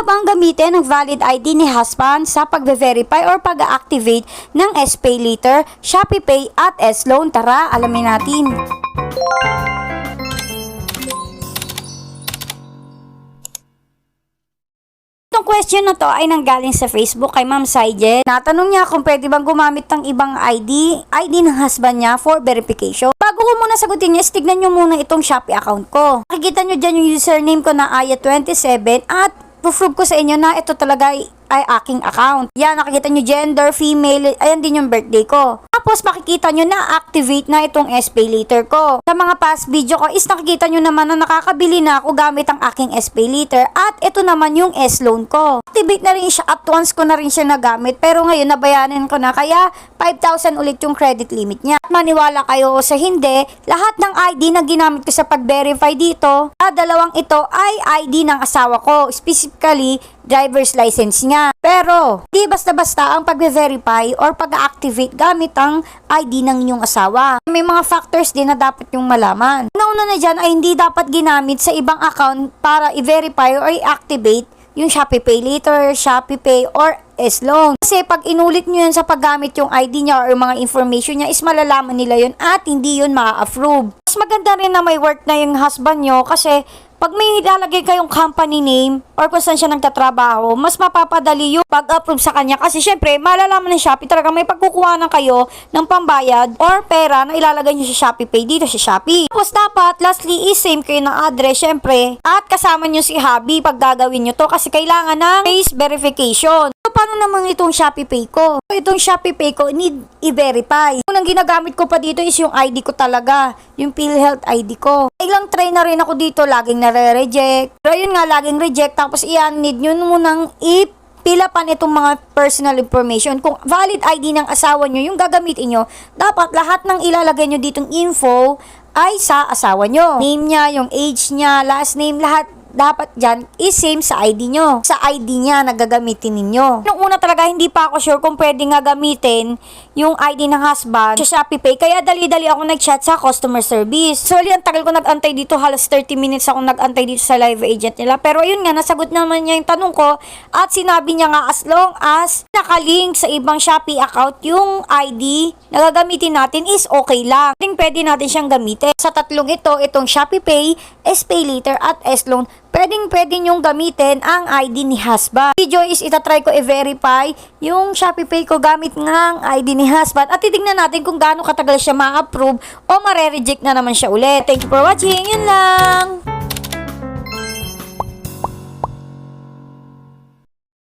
bang gamitin ang valid ID ni husband sa pagbe-verify or pag-activate ng SPay Later, Shopee Pay at S-Loan? Tara, alamin natin. Itong question na to ay nanggaling sa Facebook kay Ma'am Saije. Natanong niya kung pwede bang gumamit ng ibang ID, ID ng husband niya for verification. Bago ko muna sagutin niya, tignan niyo muna itong Shopee account ko. Makikita niyo dyan yung username ko na Aya27 at prove ko sa inyo na ito talaga ay, ay aking account. Yan, nakikita niyo gender, female, ayan din yung birthday ko. Tapos makikita nyo na activate na itong SPay Later ko. Sa mga past video ko is nakikita nyo naman na nakakabili na ako gamit ang aking SPay Later at ito naman yung S-Loan ko. Activate na rin siya at once ko na rin siya nagamit pero ngayon nabayanan ko na kaya 5,000 ulit yung credit limit niya. Maniwala kayo o sa hindi, lahat ng ID na ginamit ko sa pag-verify dito, dalawang ito ay ID ng asawa ko. Specifically, driver's license niya. Pero, di basta-basta ang pag-verify or pag-activate gamit ang ID ng inyong asawa. May mga factors din na dapat yung malaman. Nauna na dyan ay hindi dapat ginamit sa ibang account para i-verify or i-activate yung Shopee Pay Later, Shopee Pay, or S-Loan. Kasi pag inulit nyo yun sa paggamit yung ID niya or mga information niya is malalaman nila yun at hindi yun ma-approve. Mas maganda rin na may work na yung husband nyo kasi pag may ilalagay kayong company name or kung saan siya nagtatrabaho, mas mapapadali yung pag-approve sa kanya. Kasi syempre, malalaman ng Shopee talaga may pagkukuha na kayo ng pambayad or pera na ilalagay nyo sa Shopee Pay dito sa Shopee. Tapos dapat, lastly, is same kayo ng address, syempre. At kasama nyo si Habi pag gagawin nyo to kasi kailangan ng face verification. So, paano naman itong Shopee Pay ko? Itong Shopee Pay ko, need i-verify. Unang ginagamit ko pa dito is yung ID ko talaga, yung PhilHealth ID ko. Ilang try na rin ako dito, laging nare-reject. Pero yun nga, laging reject. Tapos iyan, need nyo munang i pila pa nitong mga personal information. Kung valid ID ng asawa nyo, yung gagamitin nyo, dapat lahat ng ilalagay nyo ditong info ay sa asawa nyo. Name niya, yung age niya, last name, lahat dapat dyan is same sa ID nyo. Sa ID niya na gagamitin ninyo. Nung una talaga hindi pa ako sure kung pwede nga gamitin yung ID ng husband sa Shopee Pay. Kaya dali-dali ako nag-chat sa customer service. So, ang tagal ko nag-antay dito. Halos 30 minutes ako nag-antay dito sa live agent nila. Pero ayun nga, nasagot naman niya yung tanong ko. At sinabi niya nga as long as nakalink sa ibang Shopee account yung ID na gagamitin natin is okay lang. Pwede natin siyang gamitin. Sa tatlong ito, itong Shopee Pay, S-Pay Later at S-Loan, pwedeng pwede nyong gamitin ang ID ni husband. Video is itatry ko i-verify yung Shopee Pay ko gamit nga ang ID ni husband at titignan natin kung gaano katagal siya ma-approve o mare-reject na naman siya ulit. Thank you for watching. Yun lang!